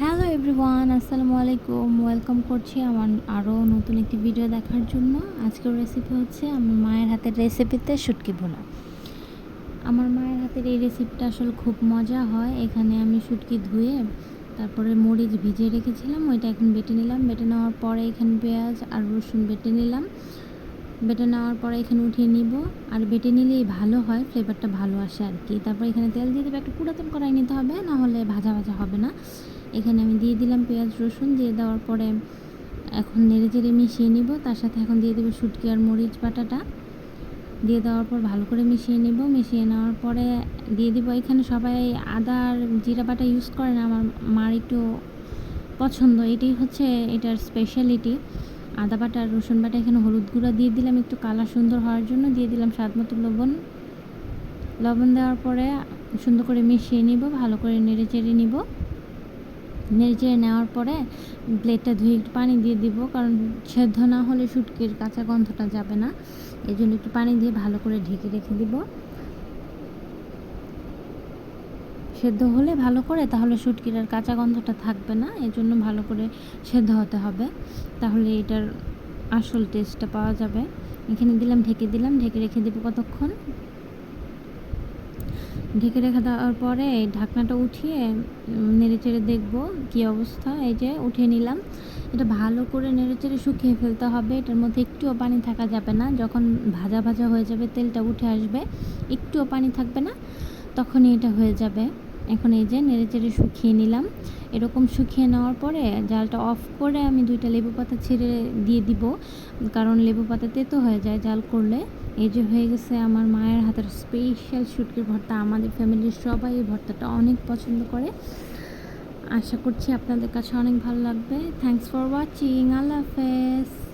Hello everyone আসসালামু আলাইকুম। Welcome করছি আমার আরও নতুন একটি ভিডিও দেখার জন্য। আজকের রেসিপি হচ্ছে আমার মায়ের হাতের রেসিপিতে শুটকি ভোনা। আমার মায়ের হাতের এই রেসিপিটা আসলে খুব মজা হয়। এখানে আমি শুটকি ধুয়ে তারপরে মরিচ ভিজিয়ে রেখেছিলাম। ওইটা এখন বেটে নিলাম। বেটে নেওয়ার পরে এখানে পেঁয়াজ আর রসুন বেটে নিলাম। বেটে নেওয়ার পরে এখানে উঠিয়ে নিব। আর বেটে নিলেই ভালো হয় ফ্লেভারটা ভালো আসে আর কি। তারপর এখানে তেল দিয়ে দেবে, একটু পুরাতন কড়াই নিতে হবে, না হলে ভাজা ভাজা হবে না। এখানে আমি দিয়ে দিলাম পেঁয়াজ, রসুন, দিয়ে দেওয়ার পরে এখন নেড়ে চেড়ে মিশিয়ে নিব। তার সাথে এখন দিয়ে দেবো শুটকি আর মরিচ বাটাটা। দিয়ে দেওয়ার পর ভালো করে মিশিয়ে নিব। মিশিয়ে নেওয়ার পরে দিয়ে দিব, এখানে সবাই আদা আর জিরা বাটা ইউজ করে না, আমার মার একটু পছন্দ। এটাই হচ্ছে এটার স্পেশালিটি আদা বাটা আর রসুন বাটা এখানে হলুদ গুঁড়া দিয়ে দিলাম একটু কালার সুন্দর হওয়ার জন্য। দিয়ে দিলাম স্বাদ মতো লবণ। লবণ দেওয়ার পরে সুন্দর করে মিশিয়ে নিব, ভালো করে নেড়ে চেড়ে নিব। নেড়ে চেড়ে নেওয়ার পরে প্লেটটা ধুয়ে একটু পানি দিয়ে দিব, কারণ সেদ্ধ না হলে শুটকির কাঁচা গন্ধটা যাবে না। এই জন্য একটু পানি দিয়ে ভালো করে ঢেকে রেখে দিব। সেদ্ধ হলে ভালো করে, তাহলে শুটকির আর কাঁচা গন্ধটা থাকবে না এই জন্য ভালো করে সেদ্ধ হতে হবে। তাহলে এটার আসল টেস্টটা পাওয়া যাবে। এখানে দিলাম, ঢেকে দিলাম, ঢেকে রেখে দেবো কতক্ষণ? ঢেকে রেখে দেওয়ার পরে ঢাকনাটা উঠিয়ে নেড়ে চেড়ে দেখব কী অবস্থা। এই যে উঠিয়ে নিলাম। এটা ভালো করে নেড়ে চেড়ে শুকিয়ে ফেলতে হবে। এটার মধ্যে একটুও পানি থাকা যাবে না। যখন ভাজা ভাজা হয়ে যাবে, তেলটা উঠে আসবে, একটুও পানি থাকবে না, তখনই এটা হয়ে যাবে। এখন এই যে নেড়ে চেড়ে শুকিয়ে নিলাম। এরকম শুকিয়ে নেওয়ার পরে জালটা অফ করে আমি দুইটা লেবু পাতা ছেড়ে দিয়ে দিব। কারণ লেবু পাতা তেতো হয়ে যায় জাল করলে। এই যে হয়ে গেছে আমার মায়ের হাতের স্পেশাল শুটকির ভর্তা। আমাদের ফ্যামিলির সবাই এই ভর্তাটা অনেক পছন্দ করে। আশা করছি আপনাদের কাছে অনেক ভালো লাগবে। থ্যাংকস ফর ওয়াচিং আল্লাহ হাফেজ।